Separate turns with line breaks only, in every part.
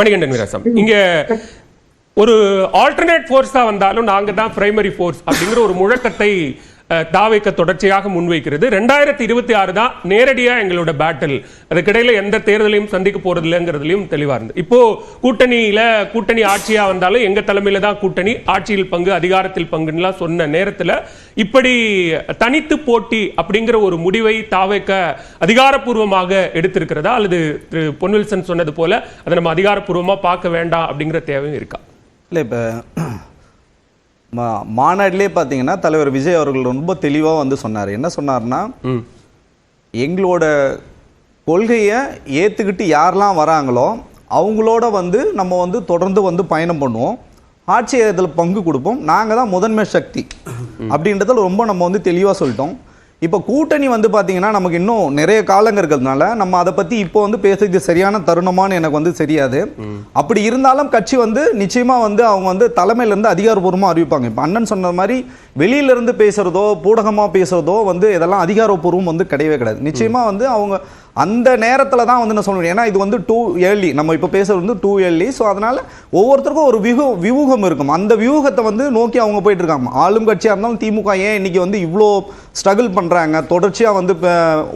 மணிகண்டன் விராசம் இங்க ஒரு ஆல்டர்னேட் ஃபோர்ஸா வந்தாலும் நாங்க தான் பிரைமரி ஃபோர்ஸ் அப்படிங்கிற ஒரு முழக்கத்தை தாவைக்க தொடர்ச்சியாக முன்வைக்கிறது. ரெண்டாயிரத்தி இருபத்தி ஆறு தான் நேரடியா எங்களோட பேட்டில் அதுக்கிடையில எந்த தேர்தலையும் சந்திக்க போறது இல்லைங்கிறதுலையும் தெளிவா இருந்து இப்போ கூட்டணியில கூட்டணி ஆட்சியா வந்தாலும் எங்க தலைமையில தான் கூட்டணி ஆட்சியில் பங்கு அதிகாரத்தில் பங்குன்னுலாம் சொன்ன நேரத்துல இப்படி தனித்து போட்டி அப்படிங்கிற ஒரு முடிவை தாவைக்க அதிகாரப்பூர்வமாக எடுத்திருக்கிறதா? அல்லது திரு பொன்வில்சன் சொன்னது போல அதை நம்ம அதிகாரப்பூர்வமா பார்க்க வேண்டாம் அப்படிங்கிற தேவையும் இருக்கா?
இல்லை இப்போ மா மாநாட்டிலே பார்த்தீங்கன்னா தலைவர் விஜய் அவர்கள் ரொம்ப தெளிவாக வந்து சொன்னார். என்ன சொன்னார்னா எங்களோட கொள்கையை ஏற்றுக்கிட்டு யாரெல்லாம் வராங்களோ அவங்களோட வந்து நம்ம வந்து தொடர்ந்து வந்து பயணம் பண்ணுவோம். ஆட்சி இதில் பங்கு கொடுப்போம். நாங்கள் தான் முதன்மை சக்தி. அப்படின்றதுல ரொம்ப நம்ம வந்து தெளிவாக சொல்லிட்டோம். இப்போ கூட்டணி வந்து பார்த்தீங்கன்னா நமக்கு இன்னும் நிறைய காலங்க இருக்கிறதுனால நம்ம அதை பற்றி இப்போ வந்து பேசுறது சரியான தருணமான்னு எனக்கு வந்து தெரியாது. அப்படி இருந்தாலும் கட்சி வந்து நிச்சயமாக வந்து அவங்க வந்து தலைமையிலேருந்து அதிகாரப்பூர்வமாக அறிவிப்பாங்க. இப்போ அண்ணன் சொன்ன மாதிரி வெளியிலேருந்து பேசுகிறதோ பூடகமாக பேசுகிறதோ வந்து இதெல்லாம் அதிகாரப்பூர்வம் வந்து கிடையவே கிடையாது. நிச்சயமாக வந்து அவங்க அந்த நேரத்தில் தான் வந்து நான் சொல்லணும் ஏன்னா இது வந்து டூ ஏர்லி நம்ம இப்போ பேசுறது வந்து டூ ஏர்லி ஸோ அதனால் ஒவ்வொருத்தருக்கும் ஒரு வியூ வியூகம் இருக்கும். அந்த வியூகத்தை வந்து நோக்கி அவங்க போயிட்டு இருக்காங்க ஆளும் கட்சியாக இருந்தாலும் திமுக ஏன் இன்னைக்கு வந்து இவ்வளோ ஸ்ட்ரகிள் பண்ணுறாங்க தொடர்ச்சியாக வந்து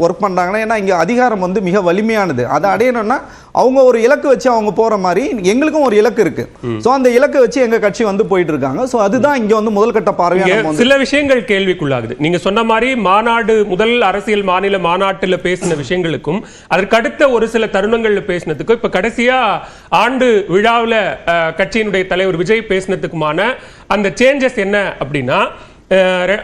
ஒர்க் பண்ணுறாங்கன்னா ஏன்னா இங்கே அதிகாரம் வந்து மிக வலிமையானது. அதை அடையணும்னா அவங்க ஒரு இலக்கு வச்சு அவங்க போகிற மாதிரி எங்களுக்கும் ஒரு இலக்கு இருக்கு. ஸோ அந்த இலக்கை வச்சு எங்கள் கட்சி வந்து போயிட்டு இருக்காங்க ஸோ அதுதான் இங்கே வந்து முதல் கட்ட பார்வையாக
சில விஷயங்கள் கேள்விக்குள்ளாகுது. நீங்க சொன்ன மாதிரி மாநாடு முதல் அரசியல் மாநில மாநாட்டுல பேசின விஷயங்களுக்கும் அதற்கு அடுத்த ஒரு சில தருணங்கள்ல பேசினதுக்கும் இப்ப கடைசியா ஆண்டு விழாவுல கட்சியினுடைய தலைவர் விஜய் பேசினதுக்குமான அந்த சேஞ்சஸ் என்ன அப்படின்னா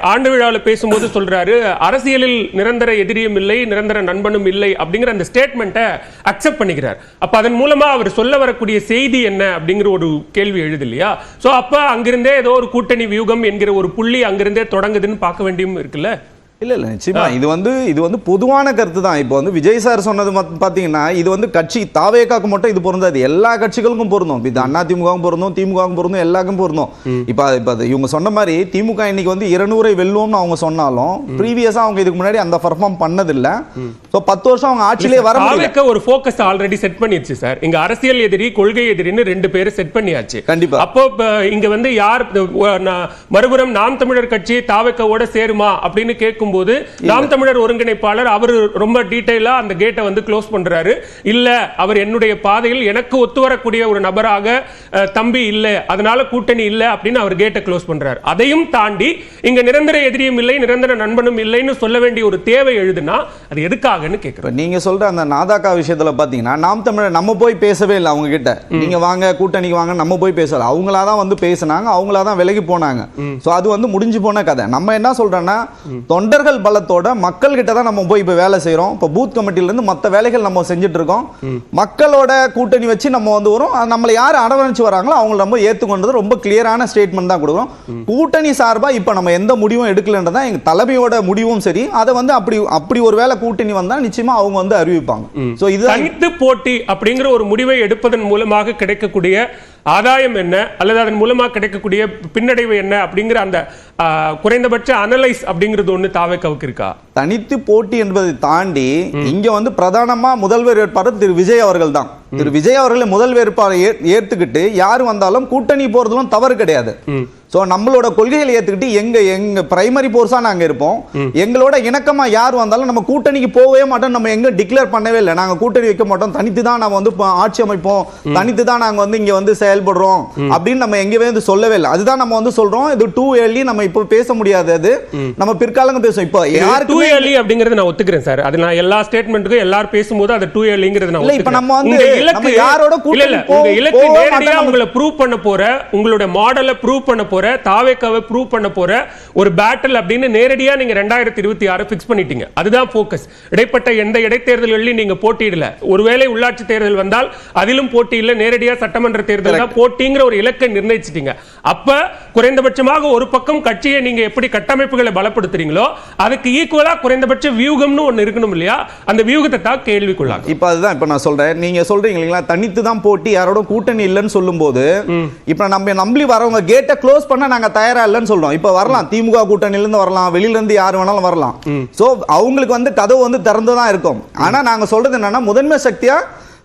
ஆண்டு விழாவில் பேசும்போது சொல்றாரு அரசியலில் நிரந்தர எதிரியும் இல்லை நிரந்தர நண்பனும் இல்லை அப்படிங்கிற அந்த ஸ்டேட்மெண்ட்டை அக்செப்ட் பண்ணிக்கிறார். அப்ப அதன் மூலமா அவர் சொல்ல வரக்கூடிய செய்தி என்ன அப்படிங்கிற ஒரு கேள்வி எழுது இல்லையா ஸோ அப்ப அங்கிருந்தே ஏதோ ஒரு கூட்டணி வியூகம் என்கிற ஒரு புள்ளி அங்கிருந்தே தொடங்குதுன்னு பார்க்க வேண்டியும் இருக்குல்ல?
இல்ல இல்ல நிச்சயமா. இது வந்து இது வந்து பொதுவான கருத்து தான். இப்போ வந்து விஜய் சார் சொன்னது பாத்தீங்கன்னா இது வந்து கட்சி தாவேக்காக்கு மட்டும் இது பொருந்தாது. எல்லா கட்சிகளுக்கும் பொருந்தும். இது அண்ணா திமுகவும் பொருந்தும் திமுகவும் பொருந்தும் எல்லாருக்கும் பொருந்தும். இப்போ இப்போ இவங்க சொன்ன மாதிரி திமுக இன்னைக்கு வந்து இருநூறை வெல்லுவோம்னு அவங்க சொன்னாலும் ப்ரீவியஸா அவங்க இதுக்கு முன்னாடி அந்த பர்ஃபார்ம் பண்ணதில்ல. ஸோ பத்து வருஷம் அவங்க ஆட்சியிலே வர
தாவேக்க ஒரு ஃபோக்கஸ் ஆல்ரெடி செட் பண்ணிருச்சு சார் இங்க அரசியல் எதிரி கொள்கை எதிரின்னு ரெண்டு பேரும் செட் பண்ணியாச்சு.
கண்டிப்பா.
அப்போ இங்க வந்து யார் மறுபுறம் நாம் தமிழர் கட்சி தாவேக்கவோட சேருமா அப்படின்னு கேட்கும்போது நாம் தமிழர் ஒருங்கிணைப்பாளர் அவர் ரொம்ப டீடைலா அந்த கேட்டை வந்து க்ளோஸ் பண்றாரு. இல்ல அவர் என்னுடைய பாதையில் எனக்கு ஒத்து வரக்கூடிய ஒரு நபராக தம்பி இல்ல அதனால கூட்டணி இல்ல அப்படின்னு அவர் கேட்டை க்ளோஸ் பண்றாரு. அதையும் தாண்டி இங்க நிரந்தர எதிரியும் இல்லை நிரந்தர நண்பனும் இல்லைன்னு சொல்ல வேண்டிய ஒரு தேவை எழுதுனா அது எதுக்காகன்னு கேட்கிறேன்
இப்போ நீங்க சொல்ற அந்த நாதாக்கா விஷயத்துல பாத்தீங்கன்னா நாம் தமிழர் நம்ம போய் பேசவே இல்லை அவங்க கிட்ட நீங்க வாங்க கூட்டணிக்கு வாங்க நம்ம போய் பேசல. அவங்களா தான் வந்து பேசுனாங்க அவங்களா தான் விலகி போனாங்க. சோ அது வந்து முடிஞ்சு போன கதை. நம்ம என்ன சொல்றோம்னா தொண்டர்கள் பலத்தோட மக்கள் கிட்ட தான் நம்ம போய் இப்போ வேலை செய்றோம். இப்போ பூத் கமிட்டில இருந்து மற்ற வேலைகள் நம்ம செஞ்சுட்டு இருக்கோம். மக்களோட கூட்டணி வச்சு நம்ம வந்து வரோம். நம்மளை யார் அரவணைச்சு வராங்களோ அவங்கள நம்ம ஏத்துக்கொண்டது ரொம்ப கிளியரான ஸ்டேட்மெண்ட் தான் கொடுக்குறோம் கூட்டணி சார்பா இப்போ நம்ம எந்த முடிவும் எடுக்கலன்றதான் எங்க தலைமையோட முடிவும் சரி. அதை வந்து அப்படி அப்படி ஒரு வேலை கூட்டணி வந்தா நிச்சயமா அவங்க வந்து அறிவிப்பாங்க. சோ இதுதான்
தனித்து போட்டி அப்படிங்கிற ஒரு முடிவை எடுப்பதன் மூலமாக கிடைக்கக்கூடிய ஆதாயம் என்ன? அல்லது அதன் மூலமா கிடைக்கக்கூடிய பின்னடைவு என்ன? அப்படிங்கிற அந்த குறைந்தபட்ச அனலைஸ் அப்படிங்கிறது ஒண்ணு தாவேக்காவுக்கு இருக்கா?
தனித்து போட்டி என்பதை தாண்டி இங்க வந்து பிரதானமா முதல்வர் வேட்பாளர் திரு விஜய் அவர்கள் தான். திரு விஜய் அவர்களை முதல் வேட்பாளர் ஏ- ஏத்துக்கிட்டு யார் வந்தாலும் கூட்டணி போறதுலாம் தவறு கிடையாது. சோ நம்மளோட கொள்கைகளை ஏத்துக்கிட்டு எங்க எங்க பிரைமரி போர்ஸா நாங்க இருப்போம். எங்களோட இணக்கமா யார் வந்தாலும் நம்ம கூட்டணிக்கு போகவே மாட்டோம். நம்ம எங்க டிக்ளேர் பண்ணவே இல்லை. நாங்க கூட்டணி வைக்க மாட்டோம். தனித்து தான் நம்ம வந்து ஆட்சி அமைப்போம். தனித்து தான் நாங்க வந்து இங்க வந்து செயல்படுறோம் அப்படின்னு நம்ம எங்கேயுமே வந்து சொல்லவே இல்லை. அதுதான் நம்ம வந்து சொல்றோம். இது டூ ஏர்லி நம்ம இப்போ பேச முடியாது அது. நம்ம பிற்காலங்க பேசுவோம். இப்போ
டூ
யாருக்குமே
ஏர்லி அப்படிங்கறது நான் ஒத்துக்கிறேன் சார். அது நான் எல்லா ஸ்டேட்மெண்ட்டுக்கும் எல்லாரும் பேசும்போது அது டூ ஏர்லிங்கிறது நான்
இப்ப. நம்ம வந்து
இலக்கு
யாரோட கூட்டணி
இலக்கு
போக
நேரடியா
மாட்டோம்.
உங்களை ப்ரூவ் பண்ண போற உங்களோட மாடலை ப்ரூவ் பண்ண போற தாவேக்காவை ப்ரூவ் பண்ண போற ஒரு பேட்டில் அப்படின்னு நேரடியா நீங்க ரெண்டாயிரத்தி இருபத்தி ஆறு பிக்ஸ் பண்ணிட்டீங்க. அதுதான் ஃபோக்கஸ் இடைப்பட்ட எந்த இடைத்தேர்தல்களிலும் நீங்க போட்டியிடல. ஒருவேளை உள்ளாட்சி தேர்தல் வந்தால் அதிலும் போட்டி இல்ல நேரடியா சட்டமன்ற தேர்தல் தான் போட்டிங்கிற ஒரு இலக்கை நிர்ணயிச்சிட்டீங்க. அப்ப குறைந்தபட்சமாக ஒரு பக்கம் கட்சியை நீங்க எப்படி கட்டமைப்புகளை பலப்படுத்துறீங்களோ அதுக்கு ஈக்குவலா குறைந்தபட்ச வியூகம்னு ஒண்ணு இருக்கணும் இல்லையா? அந்த வியூகத்தை தான் கேள்விக்குள்ளாகும்
இப்ப அதுதான் இப்ப நான் சொல்றேன். நீங்க சொல்றீங்க இல்லைங்களா? தனித்து தான் போட்டி யாரோட கூட்டணி இல்லைன்னு சொல்லும்போது இப்ப நம்ம நம்பி வரவங்க கேட்டை க்ளோஸ் பண்ண நாங்க தயாரா இல்லைன்னு சொல்றோம். இப்ப வரலாம். திமுக கூட்டணியில இருந்து வரலாம். வெளியில இருந்து யார் வேணாலும் வரலாம். சோ அவங்களுக்கு வந்து கதவு வந்து திறந்து தான் இருக்கும். ஆனா நாங்க சொல்றது என்னன்னா முதன்மை சக்தியா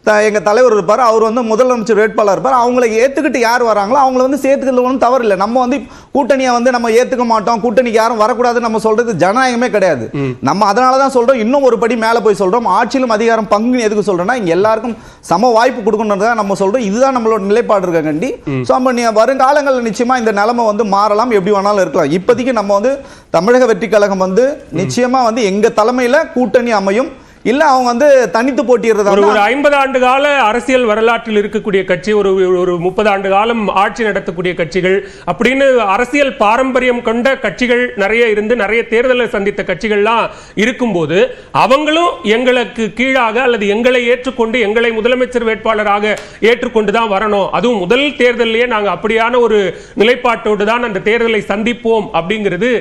த- எங்க தலைவர் இருப்பார் அவர் வந்து முதலமைச்சர் வேட்பாளர் இருப்பார். அவங்கள ஏத்துக்கிட்டு யார் வராங்களோ அவங்கள வந்து சேர்த்துக்கிறது ஒன்றும் தவறு இல்லை. நம்ம வந்து கூட்டணியை வந்து நம்ம ஏத்துக்க மாட்டோம் கூட்டணிக்கு யாரும் வரக்கூடாதுன்னு நம்ம சொல்றது ஜனநாயகமே கிடையாது. நம்ம அதனால தான் சொல்றோம் இன்னும் ஒரு படி மேலே போய் சொல்றோம். ஆட்சியிலும் அதிகாரம் பங்குன்னு எதுக்கு சொல்றோம்னா இங்க எல்லாருக்கும் சம வாய்ப்பு கொடுக்கணுன்றதை நம்ம சொல்றோம். இதுதான் நம்மளோட நிலைப்பாடு இருக்க கண்டி? ஸோ நம்ம நீ வருங்காலங்களில் நிச்சயமா இந்த நிலைமை வந்து மாறலாம் எப்படி வேணாலும் இருக்கலாம். இப்போதைக்கு நம்ம வந்து தமிழக வெற்றி கழகம் வந்து நிச்சயமா வந்து எங்க தலைமையில கூட்டணி அமையும். இல்ல அவங்க வந்து தனித்து போட்டிடுறதா
ஒரு ஐம்பது ஆண்டு கால அரசியல் வரலாற்றில் இருக்கக்கூடிய கட்சி ஒரு ஒரு முப்பது ஆண்டு காலம் ஆட்சி நடத்தக்கூடிய கட்சிகள் அப்படின்னு அரசியல் பாரம்பரியம் கொண்ட கட்சிகள் நிறைய இருந்து நிறைய தேர்தலை சந்தித்த கட்சிகள்லாம் இருக்கும்போது அவங்களும் எங்களுக்கு கீழாக அல்லது எங்களை ஏற்றுக்கொண்டு எங்களை முதலமைச்சர் வேட்பாளராக ஏற்றுக்கொண்டு தான் வரணும். அதுவும் முதல் தேர்தலிலேயே நாங்க அப்படியான ஒரு நிலைப்பாட்டோடு தான் அந்த தேர்தலை சந்திப்போம் அப்படிங்கிறது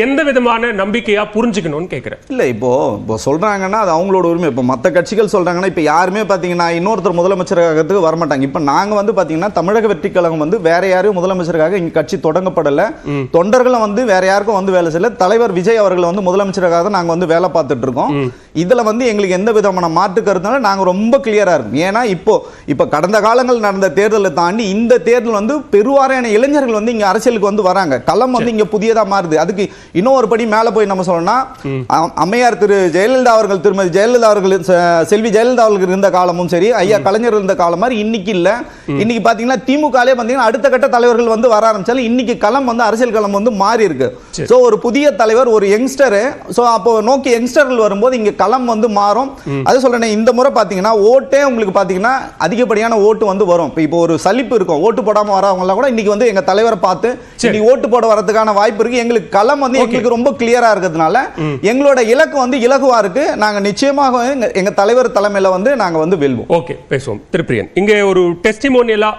எந்த விதமான நம்பிக்கையா புரிஞ்சுக்கணும்னு கேட்கிறேன்
இல்ல இப்போ இப்போ சொல்றாங்கன்னா அது அவங்களோட உரிமை. இப்போ மற்ற கட்சிகள் சொல்றாங்கன்னா இப்போ யாருமே பாத்தீங்கன்னா இன்னொருத்தர் முதலமைச்சராகிறதுக்கு வரமாட்டாங்க. இப்போ நாங்க வந்து பாத்தீங்கன்னா தமிழக வெற்றி கழகம் வந்து வேற யாரையும் முதலமைச்சருக்காக இங்க கட்சி தொடங்கப்படல. தொண்டர்களும் வந்து வேற யாருக்கும் வந்து வேலை செய்யல. தலைவர் விஜய் அவர்கள் வந்து முதலமைச்சருக்காக தான் நாங்க வந்து வேலை பார்த்துட்டு இருக்கோம். இதுல வந்து எங்களுக்கு எந்த விதமான மாற்று கருத்துனால நாங்க ரொம்ப கிளியரா இருக்கும். ஏன்னா இப்போ இப்போ கடந்த காலங்கள் நடந்த தேர்தலை தாண்டி இந்த தேர்தல் வந்து பெருவாரியான இளைஞர்கள் வந்து இங்க அரசியலுக்கு வந்து வராங்க. களம் வந்து இங்க புதியதா மாறுது. அதுக்கு இன்னும் ஒரு படி மேல போய் நம்ம சொல்லணும்னா அம்மையார் திரு ஜெயலலிதா அவர்கள் திருமதி ஜெயலலிதா அவர்கள் செல்வி ஜெயலலிதா அவர்கள் இருந்த காலமும் சரி ஐயா கலைஞர் இருந்த காலம் மாதிரி இன்னைக்கு இல்ல. இன்னைக்கு பாத்தீங்கன்னா திமுகலே பாத்தீங்கன்னா அடுத்த கட்ட தலைவர்கள் வந்து வர ஆரம்பிச்சாலும் இன்னைக்கு களம் வந்து அரசியல் களம் வந்து மாறி இருக்கு. சோ ஒரு புதிய தலைவர் ஒரு யங்ஸ்டர். சோ அப்போ நோக்கி யங்ஸ்டர்கள் வரும்போது இங்க களம் வந்து மாறும். அது சொல்றேன் இந்த முறை பாத்தீங்கன்னா ஓட்டே உங்களுக்கு பாத்தீங்கன்னா அதிகப்படியான ஓட்டு வந்து வரும். இப்போ இப்போ ஒரு சலிப்பு இருக்கும். ஓட்டு போடாம வரவங்க கூட இன்னைக்கு வந்து எங்க தலைவரை பார்த்து. இன்னைக்கு ஓட்டு போட வரதுக்கான வாய்ப்பு இருக்கு. எங்களுக்கு களம் வந்து. எங்களுக்கு ரொம்ப கிளியரா இருக்கிறதுனால எங்களோட இலக்கு வந்து இலகுவா இருக்கு. நாங்க நிச்சயமாக எங்க- தலைவர் தலைமையில வந்து நாங்க வந்து வெல்வோம்.
ஓகே பேசுவோம். திருப்பிரியன். இங்கே ஒரு டெஸ்டிமோனியலா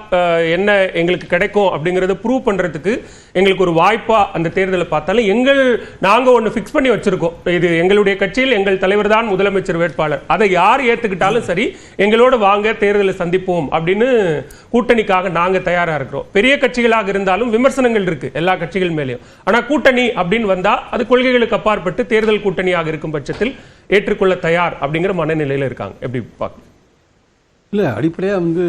என்ன எங்களுக்கு கிடைக்கும் அப்படிங்கறத ப்ரூவ் பண்றதுக்கு எங்களுக்கு ஒரு வாய்ப்பா அந்த தேர்தலை பார்த்தாலும் எங்கள் நாங்க ஒன்னு ஃபிக்ஸ் பண்ணி வச்சிருக்கோம். இது எங்களுடைய கட்சியில் எங்கள் தலைவர் தான் முதலமைச்சர் வேட்பாளர். அதை யார் ஏத்துக்கிட்டாலும் சரி எங்களோட வாங்க தேர்தலை சந்திப்போம் அப்படின்னு கூட்டணிக்காக நாங்க தயாரா இருக்கிறோம். பெரிய கட்சிகளாக இருந்தாலும் விமர்சனங்கள் இருக்கு எல்லா கட்சிகள் மேலேயும். ஆனா கூட்டணி அப்படின்னு வந்தா அது கொள்கைகளுக்கு அப்பாற்பட்டு தேர்தல் கூட்டணியாக இருக்கும் பட்சத்தில் ஏற்றுக்கொள்ள தயார் அப்படிங்கிற மனநிலையில இருக்காங்க. எப்படி பார்க்க?
இல்லை அடிப்படையாக வந்து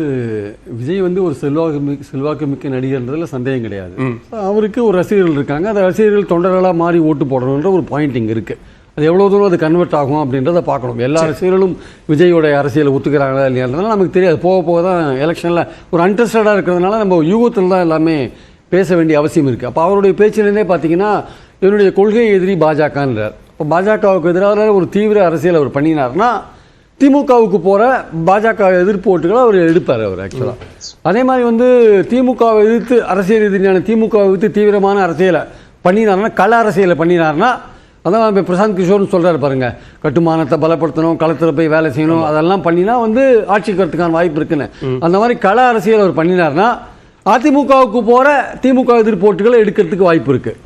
விஜய் வந்து ஒரு செல்வாக்கு மிக்க செல்வாக்கு மிக்க நடிகர்ன்றதுல சந்தேகம் கிடையாது. அவருக்கு ஒரு ரசிகர்கள் இருக்காங்க. அந்த ரசிகர்கள் தொண்டர்களாக மாறி ஓட்டு போடணுன்ற ஒரு பாயிண்ட் இங்கே இருக்குது அது எவ்வளோ தூரம் அது கன்வெர்ட் ஆகும் அப்படின்றத பார்க்கணும். எல்லா ரசிகர்களும் விஜயோட அரசியலை ஒத்துக்கிறாங்களா இல்லையான்றதுனால நமக்கு தெரியாது. போக போக தான் எலெக்ஷனில் ஒரு அன்டெஸ்டடாக இருக்கிறதுனால நம்ம யூகத்தில் தான் எல்லாமே பேச வேண்டிய அவசியம் இருக்குது அப்போ அவருடைய பேச்சிலேருந்தே பார்த்தீங்கன்னா என்னுடைய கொள்கை எதிரி பாஜகன்றார். இப்போ பாஜகவுக்கு எதிராக ஒரு தீவிர அரசியல் அவர் பண்ணினார்னா திமுகவுக்கு போகிற பாஜக எதிர்ப்பு ஓட்டுகளை அவர் எடுப்பார் அவர் ஆக்சுவலாக அதே மாதிரி வந்து திமுகவை எதிர்த்து அரசியல் ரீதியான திமுகவை எதிர்த்து தீவிரமான அரசியலை பண்ணினார்னா கள அரசியலை பண்ணினார்னா அதான் இப்போ பிரசாந்த் கிஷோர்னு சொல்கிறாரு பாருங்க. கட்டுமானத்தை பலப்படுத்தணும் களத்தில் போய் வேலை செய்யணும் அதெல்லாம் பண்ணினா வந்து ஆட்சிக்கு வரதுக்கான வாய்ப்பு இருக்குன்னு. அந்த மாதிரி கள அரசியல் அவர் பண்ணினார்னா அதிமுகவுக்கு போகிற திமுக எதிர்ப்பு ஓட்டுகளை எடுக்கிறதுக்கு வாய்ப்பு இருக்குது